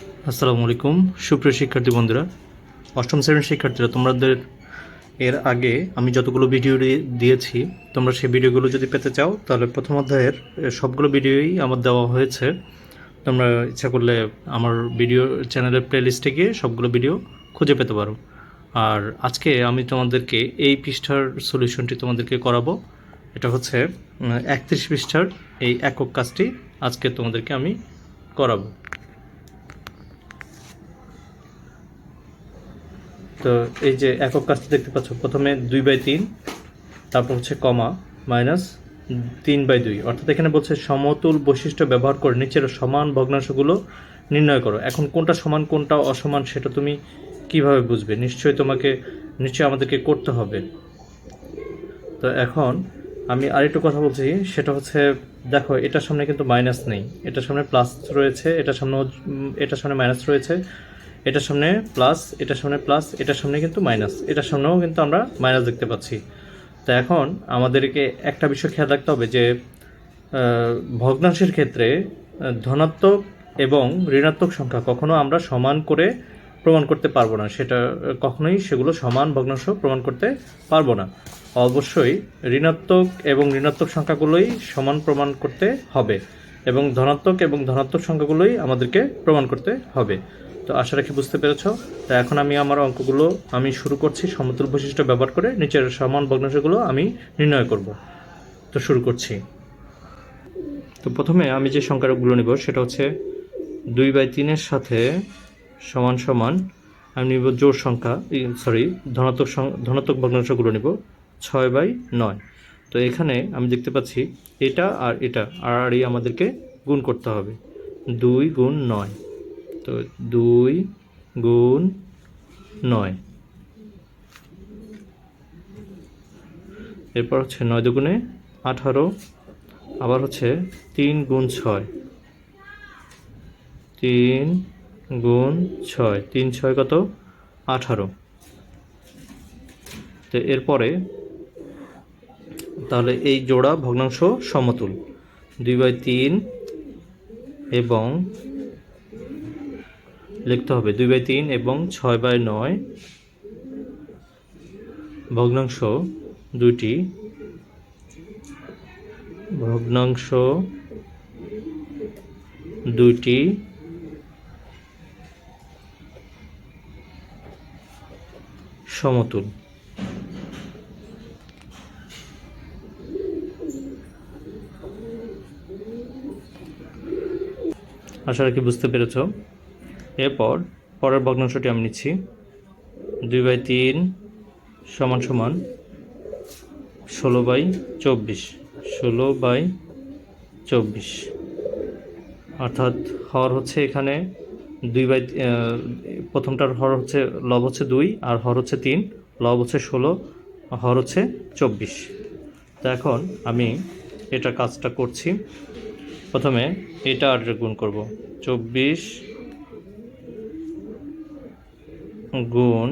আসসালামু আলাইকুম। সুপ্রিয় শিক্ষার্থী বন্ধুরা, অষ্টম শ্রেণির শিক্ষার্থীরা, তোমাদের এর আগে আমি যতগুলো ভিডিও দিয়েছি, তোমরা সেই ভিডিওগুলো যদি পেতে চাও, তাহলে প্রথম অধ্যায়ের সবগুলো ভিডিওই আমার দেওয়া হয়েছে। তোমরা ইচ্ছা করলে আমার ভিডিও চ্যানেলের প্লেলিস্টে গিয়ে সবগুলো ভিডিও খুঁজে পেতে পারো। আর আজকে আমি তোমাদেরকে এই পৃষ্ঠার সলিউশনটি তোমাদেরকে করাবো। এটা হচ্ছে একত্রিশ পৃষ্ঠার এই একক কাজটি আজকে তোমাদেরকে আমি করাবো। তো এই যে একক কাজটি দেখতে পাচ্ছ, প্রথমে দুই বাই তিন, তারপর হচ্ছে কমা, মাইনাস তিন বাই দুই। অর্থাৎ এখানে বলছে সমতুল বৈশিষ্ট্য ব্যবহার করে নিচের সমান ভগ্নাংশগুলো নির্ণয় করো। এখন কোনটা সমান, কোনটা অসমান সেটা তুমি কীভাবে বুঝবে? নিশ্চয়ই তোমাকে, নিশ্চয়ই আমাদেরকে করতে হবে। তো এখন আমি আরেকটু কথা বলছি, সেটা হচ্ছে দেখো, এটার সামনে কিন্তু মাইনাস নেই। এটার সামনে প্লাস রয়েছে, এটার সামনে এটার সামনে মাইনাস রয়েছে। এটার সামনে প্লাস এটার সামনে প্লাস এটার সামনে কিন্তু মাইনাস এটার সামনেও কিন্তু আমরা মাইনাস দেখতে পাচ্ছি। তো এখন আমাদেরকে একটা বিষয় খেয়াল রাখতে হবে যে ভগ্নাংশের ক্ষেত্রে ধনাত্মক এবং ঋণাত্মক সংখ্যা কখনো আমরা সমান করে প্রমাণ করতে পারব না। সেটা কখনোই সেগুলো সমান ভগ্নাংশ প্রমাণ করতে পারব না। অবশ্যই ঋণাত্মক এবং ঋণাত্মক সংখ্যাগুলোই সমান প্রমাণ করতে হবে এবং ধনাত্মক এবং ধনাত্মক সংখ্যাগুলোই আমাদেরকে প্রমাণ করতে হবে। তো আশা রাখি বুঝতে পেরেছ। তো এখন আমি আমার অঙ্কগুলো আমি শুরু করছি সমতুল বৈশিষ্ট্য ব্যবহার করে নিচের সমান ভগ্নাংশগুলো আমি নির্ণয় করব। তো শুরু করছি। তো প্রথমে আমি যে সংখ্যাগুলো নিব, সেটা হচ্ছে দুই বাই তিনের সাথে সমান সমান আমি নিব জোড় সংখ্যা সরি ধনাত্মক ধনাত্মক ভগ্নাংশগুলো নিব ছয় বাই নয়। তো এখানে আমি দেখতে পাচ্ছি এটা আর এটা, আর এই আমাদেরকে গুণ করতে হবে। দুই গুণ নয়। তো দুই গুণ নয়। এরপর হচ্ছে নয় দুগুণে আঠারো, আবার হচ্ছে তিন গুণ ছয়। তিন গুণ ছয়, তিন ছয় কত? আঠারো। তো এরপরে তাহলে এই জোড়া ভগ্নাংশ সমতুল। দুই বাই তিন এবং লিখতে হবে দুই বাই তিন এবং ছয় বাই নয় ভগ্নাংশ দুইটি। ভগ্নাংশ দুইটি। সমতুল। আশা রাখি বুঝতে পেরেছ। এরপর পরের ভগ্নাংশটি আমি নিচ্ছি। দুই বাই তিন সমান সমান ষোলো বাই চব্বিশ। ষোলো বাই চব্বিশ। অর্থাৎ হর হচ্ছে এখানে দুই বাই প্রথমটার হর হচ্ছে, লব হচ্ছে দুই আর হর হচ্ছে তিন, লব হচ্ছে ষোলো, হর হচ্ছে চব্বিশ। তো এখন আমি এটা কাজটা করছি। প্রথমে এটা আর গুণ করব। চব্বিশ গুণ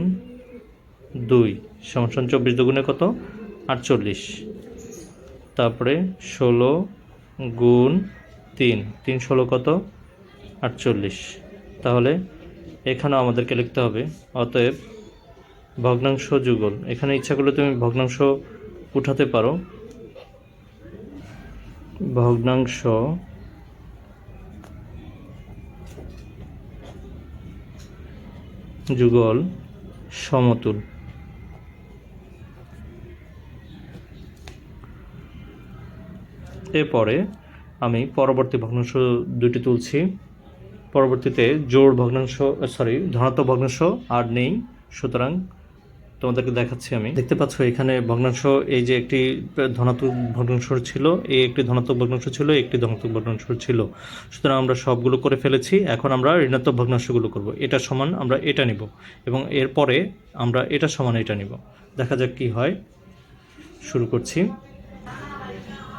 দুই সমান চব্বিশ দুগুণে কত? আটচল্লিশ। তারপরে ষোলো গুণ তিন তিন ষোলো কত? আটচল্লিশ। তাহলে এখানেও আমাদেরকে লিখতে হবে, অতএব ভগ্নাংশ যুগল। এখানে ইচ্ছা করলে তুমি ভগ্নাংশ উঠাতে পারো। ভগ্নাংশ যুগল সমতুল। এরপরে আমি পরবর্তী ভগ্নাংশ দুটি তুলছি। পরবর্তীতে জোর ভগ্নাংশ সরি ধনাত্মক ভগ্নাংশ আর নেই, সুতরাং তোমাদেরকে দেখাচ্ছি আমি। দেখতে পাচ্ছ এখানে ভগ্নাংশ, এই যে একটি ধনাত্মক ভগ্নাংশ ছিল, এই একটি ধনাত্মক ভগ্নাংশ ছিল একটি ধনাত্মক ভগ্নাংশ ছিল। সুতরাং আমরা সবগুলো করে ফেলেছি, এখন আমরা ঋণাত্মক ভগ্নাংশগুলো করব। এটা সমান, আমরা এটা নিব। এবং এরপরে আমরা এটা সমান, এটা নিব। দেখা যাক কি হয়। শুরু করছি।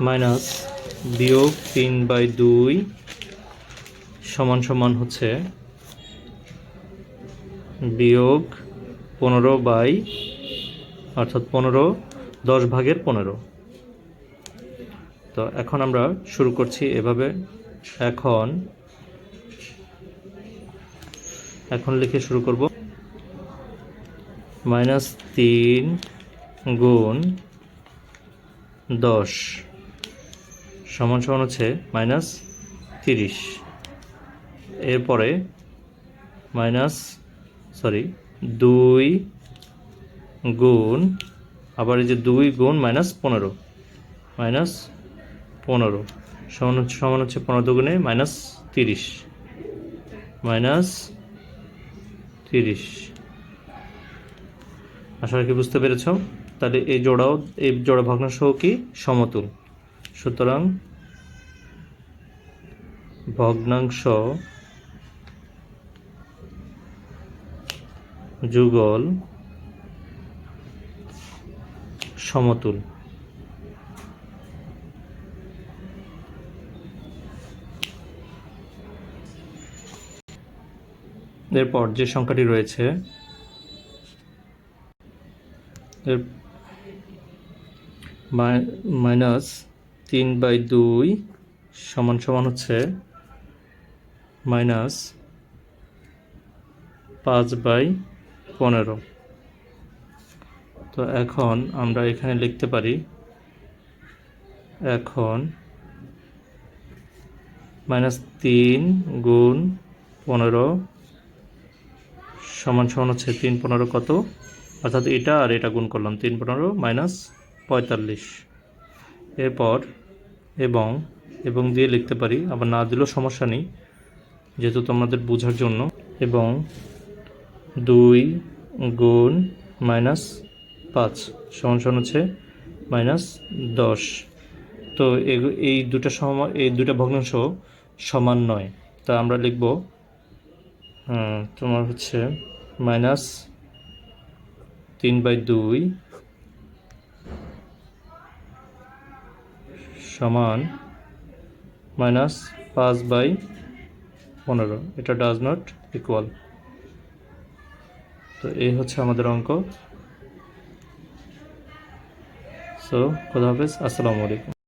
মাইনাস বিয়োগ তিন বাই দুই সমান সমান হচ্ছে বিয়োগ পনেরো বাই, অর্থাৎ পনেরো, দশ ভাগের পনেরো। তো এখন আমরা শুরু করছি এভাবে। এখন এখন লিখে শুরু করব। মাইনাস তিন গুণ দশ সমান সমান হচ্ছে মাইনাস তিরিশ। এরপরে মাইনাস, সরি দুই গুণ, আবার এই যে দুই গুণ মাইনাস পনেরো মাইনাস পনেরো, সমান হচ্ছে সমান হচ্ছে পনেরো দুগুণে মাইনাস তিরিশ মাইনাস তিরিশ। আশা রাখি বুঝতে পেরেছ? তাহলে এই জোড়াও, এই জোড়া ভগ্নাংশ কি? সমতুল। সুতরাং ভগ্নাংশ যুগল, সমতুল। এরপর যে সংখ্যাটি রয়েছে, এর মাই- মাইনাস তিন বাই দুই সমান সমান হচ্ছে মাইনাস পাঁচ বাই পনেরো। তো এখন আমরা এখানে লিখতে পারি, এখন মাইনাস তিন গুণ পনেরো সমান সমান হচ্ছে তিন পনেরো কত? অর্থাৎ এটা আর এটা গুণ করলাম, তিন পনেরো মাইনাস পঁয়তাল্লিশ। এরপর এবং এবং দিয়ে লিখতে পারি, আবার না দিলেও সমস্যা নেই, যেহেতু তোমাদের বোঝার জন্য। এবং দুই গুণ মাইনাস পাঁচ, সমান সমান হচ্ছে মাইনাস দশ। তো এই দুটা সম, এই দুটা ভগ্নাংশ সমান নয়। তা আমরা লিখব তোমার হচ্ছে মাইনাস তিন বাই দুই সমান মাইনাস পাঁচ বাই পনেরো। এটা ডাজ নট ইকুয়াল তো এই হচ্ছে আমাদের অঙ্ক। সো খোদা হাফেজ আসসালামু আলাইকুম।